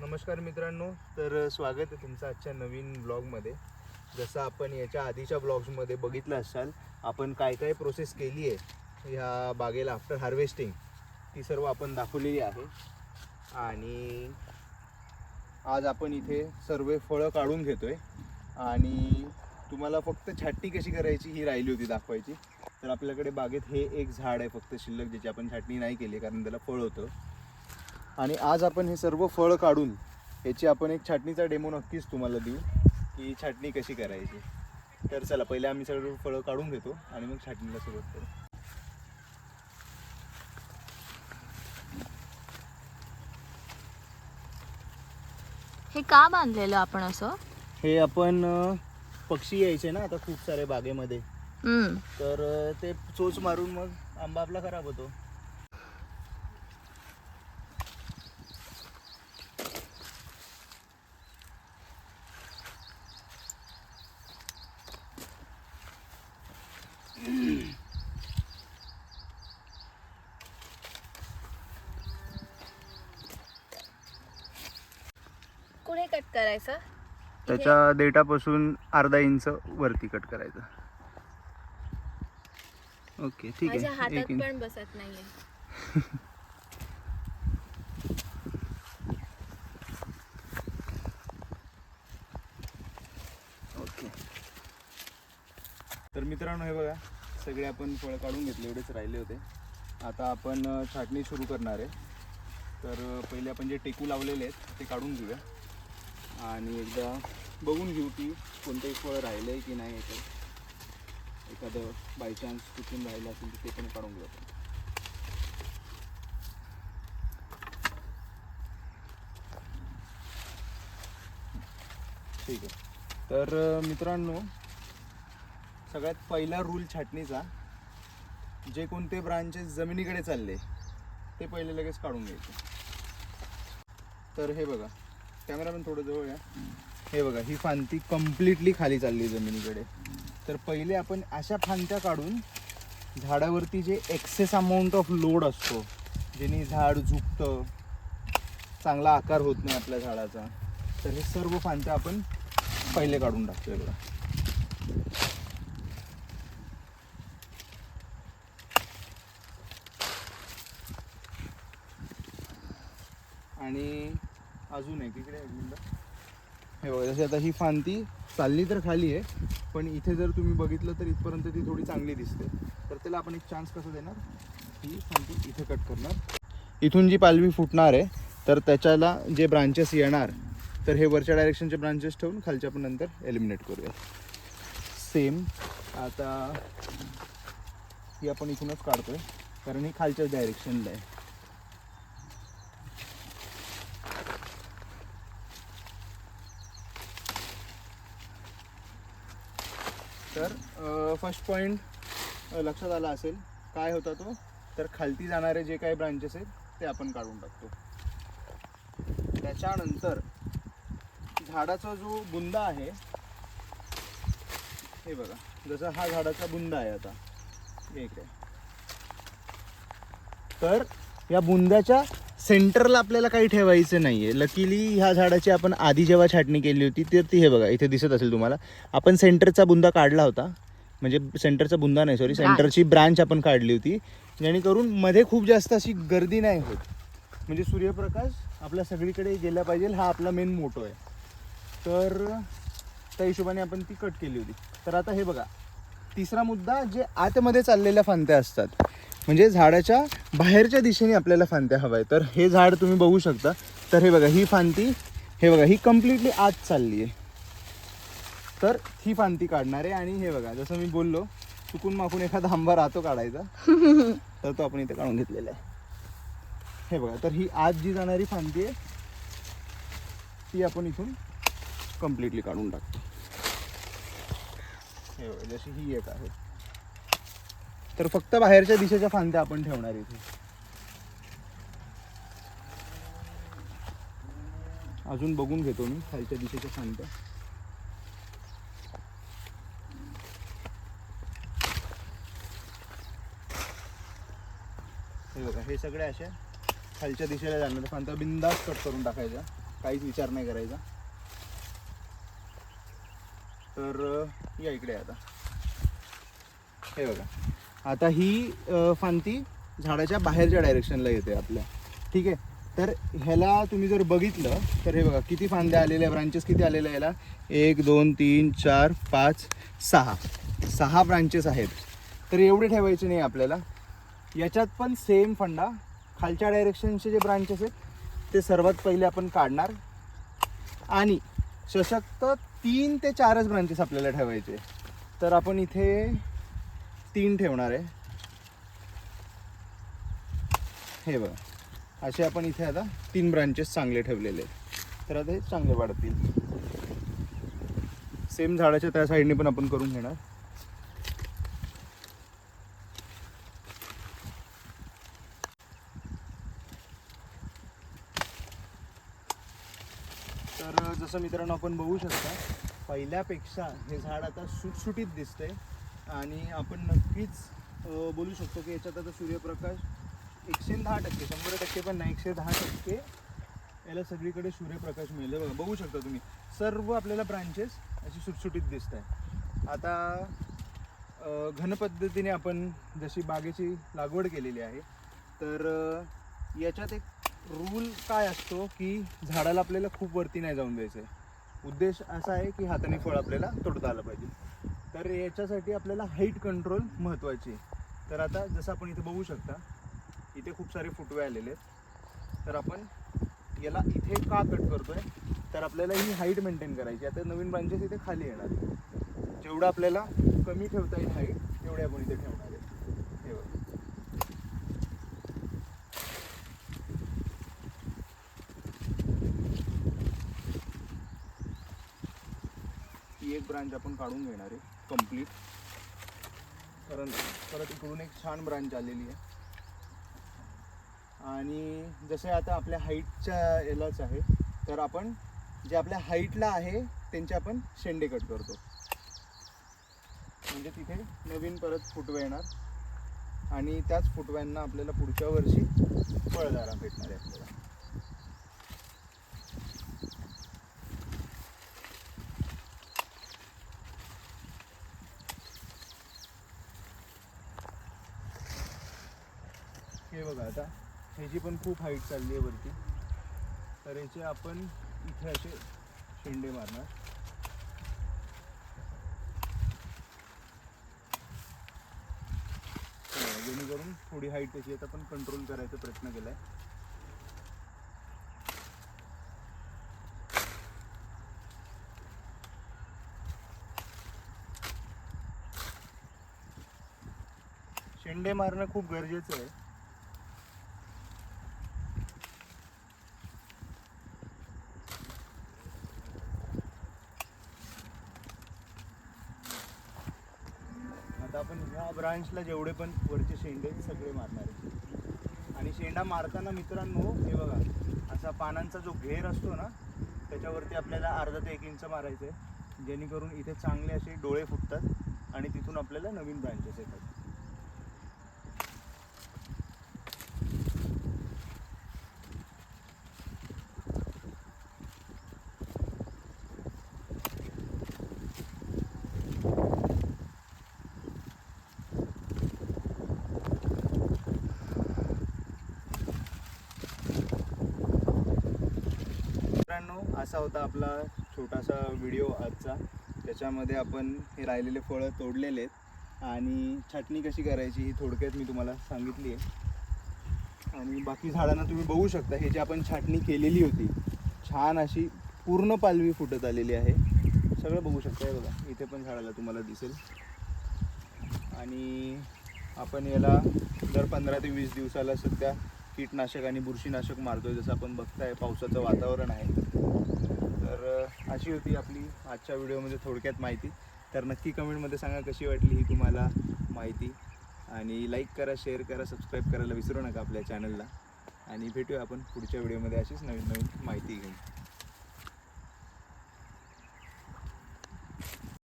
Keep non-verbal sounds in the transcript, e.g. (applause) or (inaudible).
नमस्कार मित्रांनो तर स्वागत आहे तुमचं आजच्या नवीन ब्लॉगमध्ये. जसं आपण याच्या आधीच्या ब्लॉग्समध्ये बघितलं असाल आपण काय काय प्रोसेस केली आहे ह्या बागेला आफ्टर हार्वेस्टिंग ती सर्व आपण दाखवलेली आहे. आणि आज आपण इथे सर्व फळं काढून घेतो आहे आणि तुम्हाला फक्त छाटणी कशी करायची ही राहिली होती दाखवायची. तर आपल्याकडे बागेत हे एक झाड आहे फक्त शिल्लक ज्याची आपण छाटणी नाही केली कारण त्याला फळ होतं. आणि आज आपण हे सर्व फळ काढून याची आपण एक छाटणीचा डेमो नक्कीच तुम्हाला देऊ की छाटणी कशी करायची. तर चला पहिले आम्ही सर्व फळं काढून घेतो आणि मग छाटणीला सुरुवात करू. हे का बांधलेलं आपण असं? हे आपण पक्षी यायचे ना आता खूप सारे बागेमध्ये. तर ते चोच मारून मग आंबा आपला खराब होतो. कुठे कट करायचं? त्याच्या देठापासून अर्धा इंच वरती कट करायचं. ओके ठीक माझ्या आहे हातात पण बसत नाहीये. (laughs) ओके तर मित्रांनो हे बघा सगळे आपण फळं काढून घेतले एवढेच राहिले होते. आता आपण छाटणी सुरू करणार आहे. तर पहिले आपण जे टेकू लावलेले आहेत ते काढून घेऊया. आणि एकदा बघून घेऊ की कोणतंही फळ राहिलं आहे की नाही याच्यात एखादं बाय चान्स कुठून राहिलं असेल तर ते पण काढून घेऊ आपण. ठीक आहे. तर मित्रांनो सगळ्यात पहिला रूल छाटणीचा जे कोणते ब्रांचेस जमिनीकडे चालले ते पहिले लगेच काढून घ्यायचे. तर हे बघा. कॅमेरामॅन थोडं जवळ या हे बघा ही फांती कम्प्लिटली खाली चालली जमिनीकडे. तर पहिले आपण अशा फांत्या काढून झाडावरती जे एक्सेस अमाऊंट ऑफ लोड असतो ज्याने झाड झुकतं चांगला आकार होत नाही आपल्या झाडाचा तर हे सर्व फांत्या आपण पहिले काढून टाकतो बघा. आणि अजून एक इकडे हे बघा जशी आता ही फांती चालली तर खाली आहे पण इथे जर तुम्ही बघितलं तर इथपर्यंत ती थोडी चांगली दिसते. तर त्याला आपण एक चान्स कसं देणार? ही फांती इथे कट करणार. इथून जी पालवी फुटणार आहे तर त्याच्याला जे ब्रांचेस येणार तर हे वरच्या डायरेक्शनचे ब्रांचेस ठेवून खालच्या पण नंतर एलिमिनेट करूया. सेम आता ही आपण इथूनच काढतोय कारण ही खालच्याच डायरेक्शनला आहे तर फर्स्ट पॉईंट लक्षात आला असेल. काय होता तो? तर खालती जाणारे जे काही ब्रांचेस आहेत ते आपण काढून टाकतो. त्याच्यानंतर झाडाचा जो बुंदा आहे हे बघा जसं हा झाडाचा बुंदा आहे आता. एक आहे तर या बुंद्याच्या सेंटरला आपल्याला काही ठेवायचं नाही आहे लकीली ह्या झाडाची आपण आधी जेव्हा छाटणी केली होती तर ती हे बघा इथे दिसत असेल तुम्हाला. आपण सेंटरचा बुंदा काढला होता. म्हणजे सेंटरचा बुंदा नाही सॉरी. सेंटरची ब्रांच आपण काढली होती. जेणेकरून मध्ये खूप जास्त अशी गर्दी नाही होत. म्हणजे सूर्यप्रकाश आपल्या सगळीकडे गेला पाहिजे हा आपला मेन मोटो आहे. तर त्या हिशोबाने आपण ती कट केली होती. तर आता हे बघा. तिसरा मुद्दा जे आतमध्ये चाललेल्या फांत्या असतात. म्हणजे झाडाच्या बाहेरच्या दिशेने आपल्याला फांत्या हव्या आहे तर हे झाड तुम्ही बघू शकता. तर हे बघा ही फांती हे बघा ही कम्प्लिटली आत चालली आहे तर ही फांती काढणार आहे आणि हे बघा जसं मी बोललो चुकून माकून एखादा आंबा राहतो काढायचा. (laughs) तर तो आपण इथे काढून घेतलेला आहे. हे बघा तर ही आत जी जाणारी फांती आहे ती आपण इथून कम्प्लिटली काढून टाकतो. हे बघा जशी ही एक आहे. तर फक्त बाहेरच्या दिशेच्या फांद्या आपण ठेवणार इथे. अजून बघून घेतो मी खालच्या दिशेच्या फांद्या. हे बघा हे सगळे असे खालच्या दिशेला जाणार फांद्या बिंदास कट करून टाकायचा. काहीच विचार नाही करायचा. तर या इकडे आता. हे बघा. आता ही फांती झाडाच्या बाहेरच्या डायरेक्शनला येते आपल्या. ठीक आहे? तर ह्याला तुम्ही जर बघितलं तर हे बघा किती फांद्या आलेल्या ब्रांचेस किती आलेल्या ह्याला एक दोन तीन चार पाच सहा. सहा ब्रांचेस आहेत. तर एवढे ठेवायचे नाही आपल्याला. याच्यात पण सेम फंडा. खालच्या डायरेक्शनचे जे ब्रांचेस आहेत ते सर्वात पहिले आपण काढणार. आणि सशक्त तीन ते चारच ब्रांचेस आपल्याला ठेवायचे. तर आपण इथे तीन ठेवणार आहे. हे बघा. असे आपण इथे आता तीन ब्रांचेस चांगले ठेवलेले आहेत. तर आता हे चांगले वाढतील. सेम झाडाच्या त्या साईडने पण आपण करून घेणार तर जसं मित्रांनो आपण बघू शकता पहिल्यापेक्षा हे झाड आता सुटसुटीत दिसतंय. आणि आपण नक्कीच बोलू शकतो की याच्यात आता सूर्यप्रकाश एकशे दहा टक्के शंभर टक्के पण नाही एकशे दहा टक्के याला सगळीकडे सूर्यप्रकाश मिळेल बघा बघू शकता तुम्ही सर्व आपल्याला ब्रांचेस अशी सुटसुटीत दिसत आहे आता घन पद्धतीने आपण जशी बागेची लागवड केलेली आहे तर याच्यात एक रूल काय असतो की झाडाला आपल्याला खूप वरती नाही जाऊन द्यायचं आहे उद्देश असा आहे की हाताने फळ आपल्याला तोडता आलं पाहिजे. तर याच्यासाठी आपल्याला हाईट कंट्रोल महत्त्वाची आहे. तर आता जसं आपण इथे बघू शकता इथे खूप सारे फुटवे आलेले आहेत. तर आपण याला इथे का कट करतो आहे तर आपल्याला ही हाईट मेंटेन करायची आता नवीन ब्रांचेस इथे खाली येणार. जेवढं आपल्याला कमी ठेवता येईल हाईट तेवढे आपण इथे ठेवणार आहे हे बघा. ही एक ब्रांच आपण काढून घेणार आहे कंप्लीट कारण परत इकडून एक छान ब्रांच आलेली आहे. आणि जसे आता आपल्या हाईटच्या यालाच आहे तर आपण जे आपल्या हाईटला आहे त्यांचे आपण शेंडे कट करतो. म्हणजे तिथे नवीन परत फुटवे येणार. आणि त्याच फुटव्यांना आपल्याला पुढच्या वर्षी फळदारा भेटणार आहे आपल्याला. बघा आता ह्याची पण खूप हाईट चालली आहे वरती. तर ह्याचे आपण इथे असे शेंडे मारणार. जेणेकरून थोडी हाईट त्याची आता पण कंट्रोल करायचा प्रयत्न केला आहे शेंडे मारणं खूप गरजेचं आहे. आता आपण ह्या ब्रांचला जेवढे पण वरचे शेंडे सगळे मारणार आहे. आणि शेंडा मारताना मित्रांनो हे बघा असा पानांचा जो घेर असतो ना त्याच्यावरती आपल्याला अर्धा ते एक इंच मारायचं आहे जेणेकरून इथे चांगले असे डोळे फुटतात आणि तिथून आपल्याला नवीन ब्रांचेस येतात मित्रांनो असा होता आपला छोटासा व्हिडिओ आजचा. त्याच्यामध्ये आपण हे राहिलेले फळं तोडलेले आहेत. आणि छाटणी कशी करायची ही थोडक्यात मी तुम्हाला सांगितली आहे. आणि बाकी झाडांना तुम्ही बघू शकता हे जे आपण छाटणी केलेली होती छान अशी पूर्ण पालवी फुटत आलेली आहे. सगळं बघू शकता बघा इथे पण झाडाला तुम्हाला दिसेल. आणि आपण याला दर पंधरा ते वीस दिवसाला सध्या कीटनाशक आणि बुरशीनाशक मारतोय जसं आपण बघताय पावसाचं वातावरण आहे. तर अशी होती आपली आजच्या व्हिडिओमध्ये थोडक्यात माहिती. तर नक्की कमेंटमध्ये सांगा कशी वाटली ही तुम्हाला माहिती. आणि लाईक करा शेअर करा सबस्क्राईब करायला विसरू नका आपल्या चॅनलला आणि भेटूया आपण पुढच्या व्हिडिओमध्ये अशीच नवीन नवीन माहिती घेऊन.